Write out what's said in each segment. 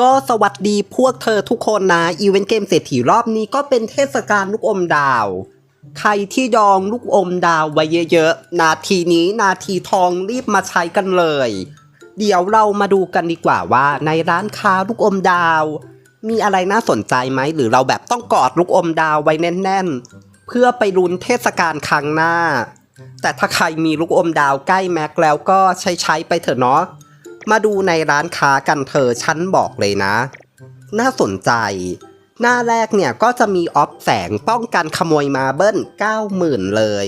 ก็สวัสดีพวกเธอทุกคนนะ อีเวนต์เกมเศรษฐีรอบนี้ก็เป็นเทศกาลลูกอมดาว ใครที่ดองลูกอมดาวไว้เยอะๆ นาทีนี้นาทีทองรีบมาใช้กันเลย เดี๋ยวเรามาดูกันดีกว่าว่า ในร้านค้าลูกอมดาว มีอะไรน่าสนใจไหม หรือเราแบบต้องกอดลูกอมดาวไว้แน่นๆ เพื่อไปรุนเทศกาลครั้งหน้า แต่ถ้าใครมีลูกอมดาวใกล้แม็กแล้วก็ใช้ใช้ๆไปเถอะเนาะ มาดูในร้านค้ากันเธอฉันบอกเลยนะ น่าสนใจ หน้าแรกเนี่ยก็จะมีออฟแสงป้องกันขโมยมาเบิ้ล90,000 เลย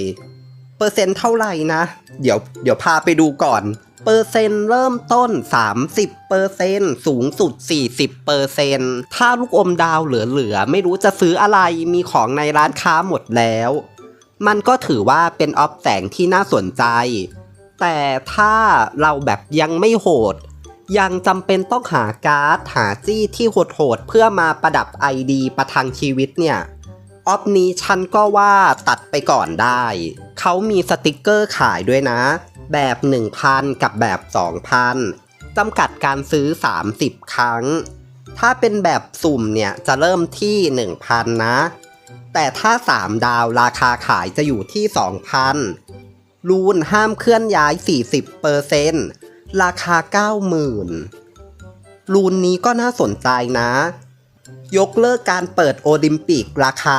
เปอร์เซ็นต์เท่าไหร่นะ เดี๋ยวเดี๋ยวพาไปดูก่อน เปอร์เซ็นต์เริ่มต้น 30เปอร์เซ็นต์สูงสุด 40เปอร์เซ็นต์ถ้าลูกอมดาวเหลือๆ ไม่รู้จะซื้ออะไรมีของในร้านค้าหมดแล้ว มันก็ถือว่าเป็นออฟแสงที่น่าสนใจ แต่ถ้าเราแบบยังไม่โหด ยังจำเป็นต้องหาการ์ดหาจี้ที่โหดๆเพื่อมาประดับ ID ประทังชีวิตเนี่ยออฟนี้ฉันก็ว่าตัดไปก่อนได้ เขามีสติกเกอร์ขายด้วยนะ แบบ 1,000 กับแบบ 2,000จำกัดการซื้อ 30 ครั้ง ถ้าเป็นแบบสุ่มเนี่ยจะเริ่มที่ 1,000 นะ แต่ถ้า 3 ดาวราคาขายจะอยู่ที่ 2,000 รูนห้ามเคลื่อนย้าย 40%ราคา 90,000 รูนนี้ก็น่าสนใจนะ ยกเลิกการเปิดโอลิมปิกราคา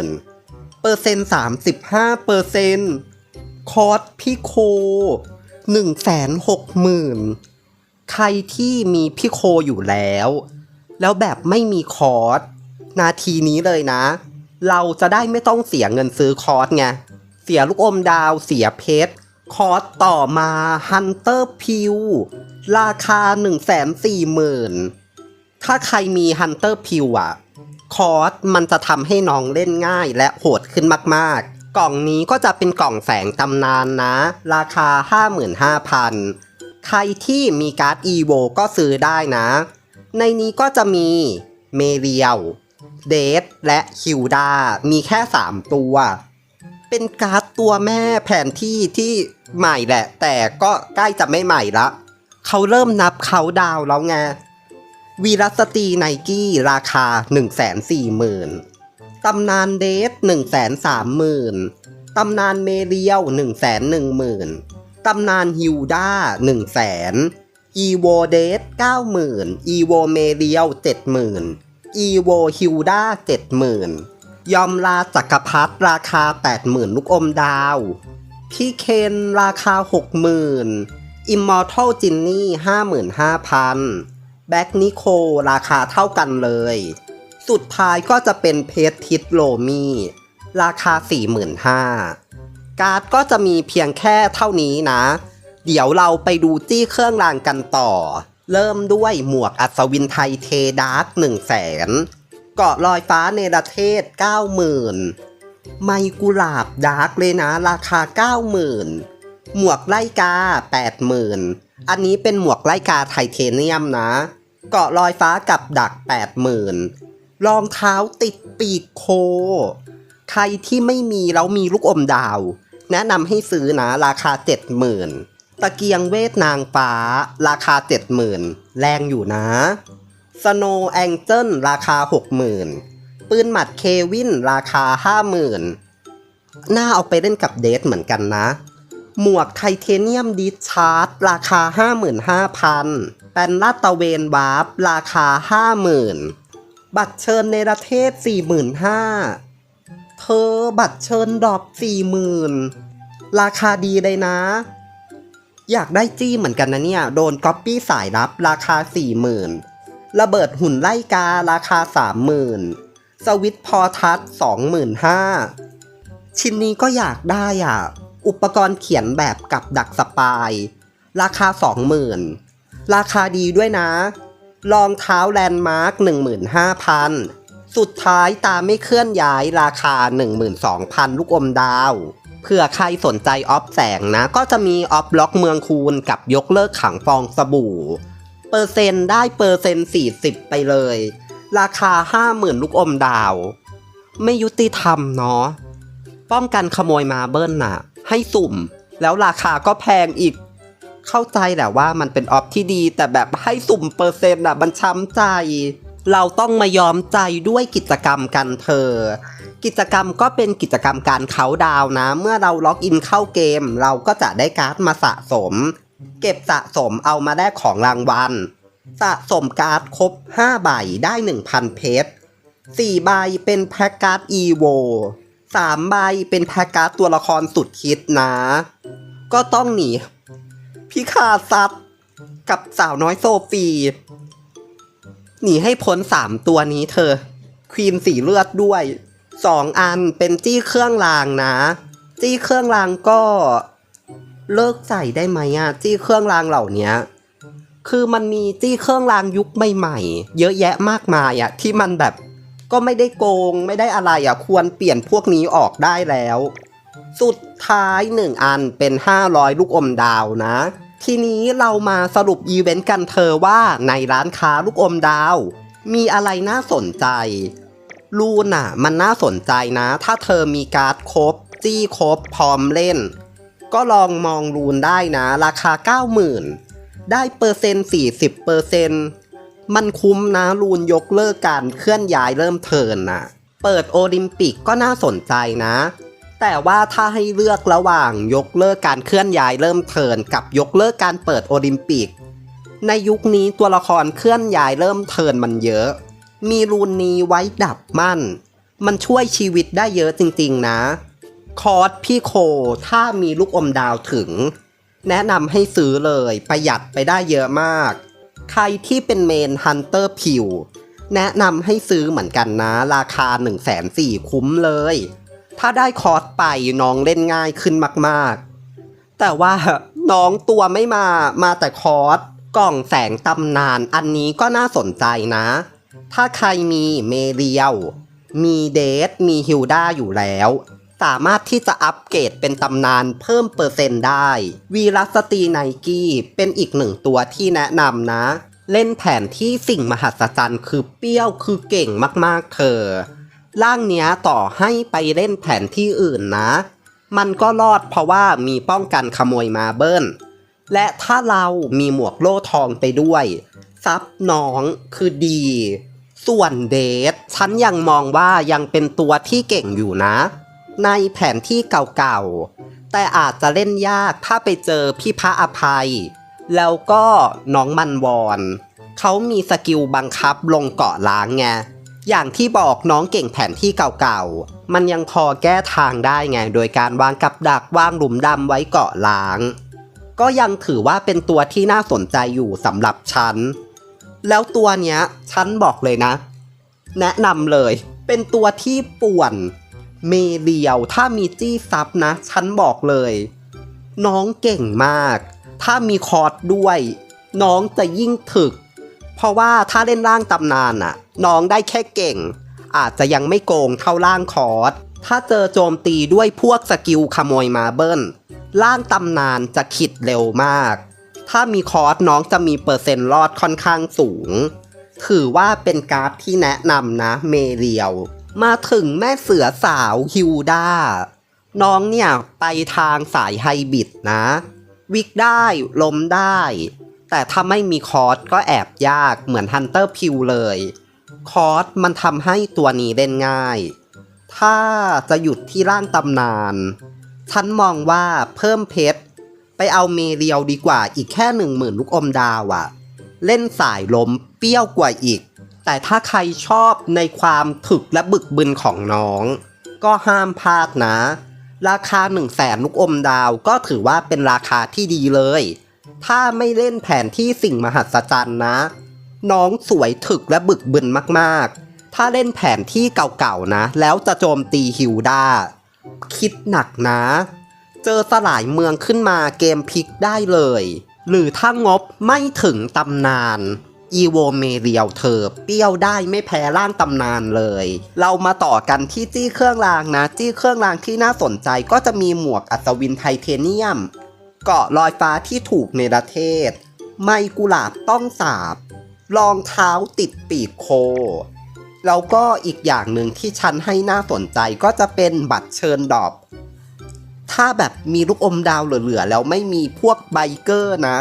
80,000 เปอร์เซ็นต์35เปอร์เซ็นต์คอร์สพิโค 160,000 ใครที่มีพิโคอยู่แล้ว แล้วแบบไม่มีคอร์สนาทีนี้เลยนะ เราจะได้ไม่ต้องเสียเงินซื้อคอร์สไง เสียลูกอมดาว เสียเพชร คอร์สต่อมาฮันเตอร์พิวราคา 140,000 ถ้าใครมีฮันเตอร์พิวอะคอร์สมันจะทำให้น้องเล่นง่ายและโหดขึ้นมากๆ กล่องนี้ก็จะเป็นกล่องแสงตำนานนะ ราคา 55,000 ใครที่มีการ์ด EVO ก็ซื้อได้นะ ในนี้ก็จะมีเมเรียลเดทและฮิวดา มีแค่ 3 ตัว เป็นการ์ดตัวแม่แผนที่ที่ใหม่แหละ แต่ก็ใกล้จะไม่ใหม่ละเขาเริ่มนับเขาดาวแล้วไงวีรัสตีไนกี้ราคา 140,000ตำนานเดท130,000ตำนานเมเรียล110,000ตำนานฮิวด้า100,000อีโวเดท90,000อีโวเมเรียล70,000อีโวฮิวด้า70,000 ยอมลาจักรพรรดิราคา 80,000 ลูกอมดาว พี่เคนราคา 60,000 อิมมอร์ทัลจินนี่ 55,000 แบ็กนิโคราคาเท่ากันเลย สุดท้ายก็จะเป็นเพชรทิสโลมี ราคา 45,000 การ์ดก็จะมีเพียงแค่เท่านี้นะ เดี๋ยวเราไปดูจี้เครื่องรางกันต่อ เริ่มด้วยหมวกอัศวินไทยเทดาร์ก1 0 0 0 0แสน เกาะลอยฟ้าเนรเทศ 90,000 ไมกุหลาบดาร์กเลยนะ ราคา 90,000 หมวกไล่กา 80,000 อันนี้เป็นหมวกไล่กาไทเทเนียมนะ เกาะลอยฟ้ากับดัก 80,000 รองเท้าติดปีกโค ใครที่ไม่มีแล้วมีลูกอมดาว แนะนำให้ซื้อนะราคา 70,000ตะเกียงเวทนางฟ้า ราคา 70,000 แรงอยู่นะ สโนแองเจิลราคา 60,000 ปืนหมัดเควินราคา 50,000 น่าเอาไปเล่นกับเดทเหมือนกันนะ หมวกไทเทเนียมดิชาร์ดราคา 55,000แปนลาตระเวนวาร์ปราคา 50,000 บัตรเชิญในประเทศ 45,000 เธอบัตรเชิญดรอป40,000 ราคาดีเลยนะอยากได้จี้เหมือนกันนะเนี่ย โดนก๊อปปี้สายลับราคา 40,000 ระเบิดหุ่นไล่การาคา 30,000 สวิตพอทัช25,000 ชิ้นนี้ก็อยากได้อะ อุปกรณ์เขียนแบบกับดักสปาย ราคา 20,000 ราคาดีด้วยนะ รองเท้าแลนด์มาร์ค 15,000 สุดท้ายตาไม่เคลื่อนย้ายราคา 12,000 ลูกอมดาวเผื่อใครสนใจออฟแสงนะ ก็จะมีออฟบล็อกเมืองคูณกับยกเลิกขังฟองสบู่ เปอร์เซ็นต์ได้เปอร์เซ็นต์40 ไปเลย ราคา 50,000 ลูกอมดาว ไม่ยุติธรรมเนาะ ป้องกันขโมยมาเบิ้ลน่ะ ให้สุ่ม แล้วราคาก็แพงอีก เข้าใจแหละว่ามันเป็นออฟที่ดี แต่แบบให้สุ่มเปอร์เซ็นต์อะมันช้ำใจ เราต้องมายอมใจด้วยกิจกรรมกันเธอกิจกรรมก็เป็นกิจกรรมการเขาดาวนะ เมื่อเราล็อกอินเข้าเกม เราก็จะได้การ์ดมาสะสม เก็บสะสมเอามาได้ของรางวัล สะสมการ์ดครบ 5 ใบได้ 1,000 เพชร4ใบเป็นแพ็กการ์ดอีโว3ใบเป็นแพ็กการ์ดตัวละครสุดฮิตนะ ก็ต้องหนีพี่คาซับกับสาวน้อยโซฟีหนีให้พ้น 3 ตัวนี้เธอ ควีนสีเลือดด้วย 2 อันเป็นจี้เครื่องรางนะ จี้เครื่องรางก็ เลิกใส่ได้ไหมอะจี้เครื่องรางเหล่านี้คือมันมีจี้เครื่องรางยุคใหม่ๆ เยอะแยะมากมายอะที่มันแบบก็ไม่ได้โกงไม่ได้อะไรอะควรเปลี่ยนพวกนี้ออกได้แล้ว สุดท้ายหนึ่งอันเป็น 500 ลูกอมดาวนะ ทีนี้เรามาสรุปอีเวนต์กันเธอว่าในร้านค้าลูกอมดาว มีอะไรน่าสนใจลูนอะมันน่าสนใจนะ ถ้าเธอมีการ์ดครบ จี้ครบพร้อมเล่น ก็ลองมองลูนได้นะ ราคา 90,000 ได้เปอร์เซ็นต์40เปอร์เซ็นต์มันคุ้มนะลูนยกเลิกการเคลื่อนย้ายเริ่มเทินน่ะเปิดโอลิมปิกก็น่าสนใจนะ แต่ว่าถ้าให้เลือกระหว่างยกเลิกการเคลื่อนย้ายเริ่มเทินกับยกเลิกการเปิดโอลิมปิก ในยุคนี้ตัวละครเคลื่อนย้ายเริ่มเทินมันเยอะ มีรูนนี้ไว้ดับมั่น มันช่วยชีวิตได้เยอะจริงๆนะ คอร์สพี่โคถ้ามีลูกอมดาวถึง แนะนำให้ซื้อเลยประหยัดไปได้เยอะมาก ใครที่เป็นเมนฮันเตอร์พิว แนะนำให้ซื้อเหมือนกันนะ ราคา 1 4 0 0 0 0คุ้มเลย ถ้าได้คอร์สไปน้องเล่นง่ายขึ้นมากๆ แต่ว่าน้องตัวไม่มามาแต่คอร์สกล่องแสงตำนานอันนี้ก็น่าสนใจนะ ถ้าใครมีเมเรียว มีเดทมีฮิลดาอยู่แล้ว สามารถที่จะอัปเกรดเป็นตำนานเพิ่มเปอร์เซ็นต์ได้ วีรัสตีไนกี้เป็นอีกหนึ่งตัวที่แนะนำนะ เล่นแผนที่สิ่งมหัศจรรย์คือเปรี้ยวคือเก่งมากๆเธอ ร่างเนี้ยต่อให้ไปเล่นแผนที่อื่นนะ มันก็รอดเพราะว่ามีป้องกันขโมยมาเบิ้ล และถ้าเรามีหมวกโล่ทองไปด้วยซับน้องคือดีส่วนเดทฉันยังมองว่ายังเป็นตัวที่เก่งอยู่นะ ในแผนที่เก่าๆ แต่อาจจะเล่นยากถ้าไปเจอพี่พระอภัย แล้วก็น้องมันวอน เขามีสกิลบังคับลงเกาะล้างไง อย่างที่บอกน้องเก่งแผนที่เก่าๆ มันยังพอแก้ทางได้ไง โดยการวางกับดักวางหลุมดำไว้เกาะล้าง ก็ยังถือว่าเป็นตัวที่น่าสนใจอยู่สำหรับฉัน แล้วตัวเนี้ยฉันบอกเลยนะ แนะนำเลย เป็นตัวที่ป่วน เมเรียว ถ้ามีจี้ซับนะ ฉันบอกเลย น้องเก่งมาก ถ้ามีคอร์สด้วย น้องจะยิ่งถึก เพราะว่าถ้าเล่นร่างตำนานอะน้องได้แค่เก่ง อาจจะยังไม่โกงเท่าร่างคอร์สถ้าเจอโจมตีด้วยพวกสกิลขโมยมาเบิ้ลร่างตำนานจะขิดเร็วมาก ถ้ามีคอร์สน้องจะมีเปอร์เซ็นต์รอดค่อนข้างสูง ถือว่าเป็นการ์ดที่แนะนำนะเมเรียว มาถึงแม่เสือสาวฮิวดาน้องเนี่ยไปทางสายไฮบิดนะ วิกได้ล้มได้ แต่ถ้าไม่มีคอร์สก็แอบยากเหมือนฮันเตอร์พิวเลย คอร์สมันทำให้ตัวนี้เล่นง่าย ถ้าจะหยุดที่ร่างตำนาน ฉันมองว่าเพิ่มเพชร ไปเอาเมเรียวดีกว่าอีกแค่หนึ่งหมื่นลูกอมดาวอะเล่นสายล้มเปรี้ยวกว่าอีก แต่ถ้าใครชอบในความถึกและบึกบึนของน้อง ก็ห้ามพลาดนะ ราคา1นึ่งแสนลูกอมดาวก็ถือว่าเป็นราคาที่ดีเลย ถ้าไม่เล่นแผนที่สิ่งมหัศจรรย์นะ น้องสวยถึกและบึกบึนมากๆ ถ้าเล่นแผนที่เก่าๆนะ แล้วจะโจมตีฮิวดาคิดหนักนะ เจอสลายเมืองขึ้นมาเกมพลิกได้เลย หรือถ้างบไม่ถึงตำนาน อีโวเมเรียวเธอเปรี้ยวได้ไม่แพ้ร่างตำนานเลย เรามาต่อกันที่จี้เครื่องรางนะ จี้เครื่องรางที่น่าสนใจก็จะมีหมวกอัศวินไทเทเนียม เกาะลอยฟ้าที่ถูกในประเทศ ไมกุหลาบต้องสาบรองเท้าติดปีกโค แล้วก็อีกอย่างหนึ่งที่ฉันให้น่าสนใจก็จะเป็นบัตรเชิญดอบถถ้าแบบมีลูกอมดาวเหลือๆแล้วไม่มีพวกไบเกอร์นะ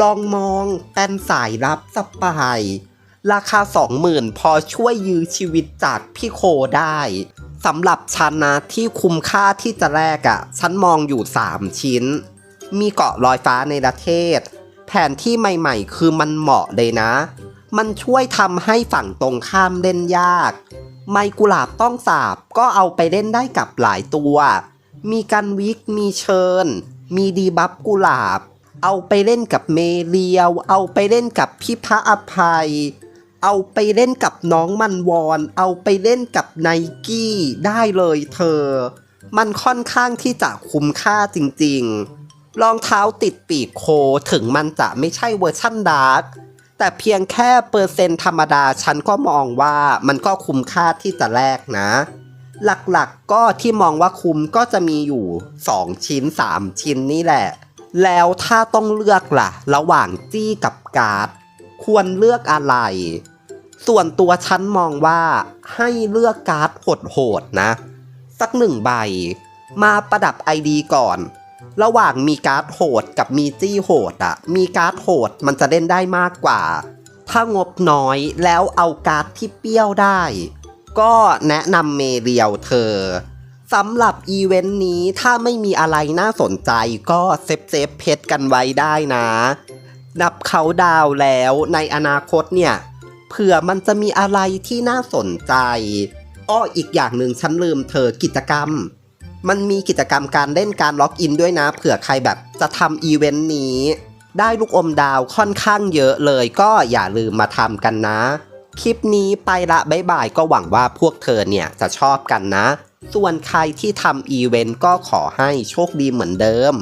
ลองมองเป็นสายรับสปาย ราคา 20,000 พอช่วยยื้อชีวิตจากพี่โคได้สำหรับฉันนะที่คุ้มค่าที่จะแลกอะ่ะฉันมองอยู่ 3 ชิ้น มีเกาะลอยฟ้าในประเทศ แผนที่ใหม่ๆ คือมันเหมาะเลยนะ มันช่วยทำให้ฝั่งตรงข้ามเล่นยาก ไมกุหลาบต้องสาบก็เอาไปเล่นได้กับหลายตัว มีกันวิกมีเชิญ มีดีบัฟกุหลาบ เอาไปเล่นกับเมเรียว เอาไปเล่นกับพี่พระอภัย เอาไปเล่นกับน้องมันวอน เอาไปเล่นกับไนกี้ได้เลยเธอ มันค่อนข้างที่จะคุ้มค่าจริงๆ รองเท้าติดปีกโคถึงมันจะไม่ใช่เวอร์ชั่นดาร์กแต่เพียงแค่เปอร์เซ็นต์ธรรมดาฉันก็มองว่ามันก็คุ้มค่าที่จะแลกนะ หลักๆก็ที่มองว่าคุ้มก็จะมีอยู่ 2 ชิ้น 3 ชิ้นนี่แหละ แล้วถ้าต้องเลือกล่ะ ระหว่างจี้กับการ์ด ควรเลือกอะไร ส่วนตัวฉันมองว่าให้เลือกการ์ดโหดๆนะ สักหนึ่งใบ มาประดับไอดีก่อน ระหว่างมีการ์ดโหดกับมีจี้โหดอะมีการ์ดโหดมันจะเล่นได้มากกว่า ถ้างบน้อยแล้วเอาการ์ดที่เปรี้ยวได้ ก็แนะนำเมเรียวเธอ สำหรับอีเวนต์นี้ถ้าไม่มีอะไรน่าสนใจก็เซฟเซฟเพชรกันไว้ได้นะ นับเขาดาวแล้วในอนาคตเนี่ย เผื่อมันจะมีอะไรที่น่าสนใจ อ้ออีกอย่างหนึ่งฉันลืมเธอกิจกรรม มันมีกิจกรรมการเล่นการล็อกอินด้วยนะ เผื่อใครแบบจะทำอีเวนต์นี้ ได้ลูกอมดาวค่อนข้างเยอะเลยก็อย่าลืมมาทำกันนะ คลิปนี้ไปละบ๊ายบายก็หวังว่าพวกเธอเนี่ยจะชอบกันนะ ส่วนใครที่ทำอีเวนต์ก็ขอให้โชคดีเหมือนเดิม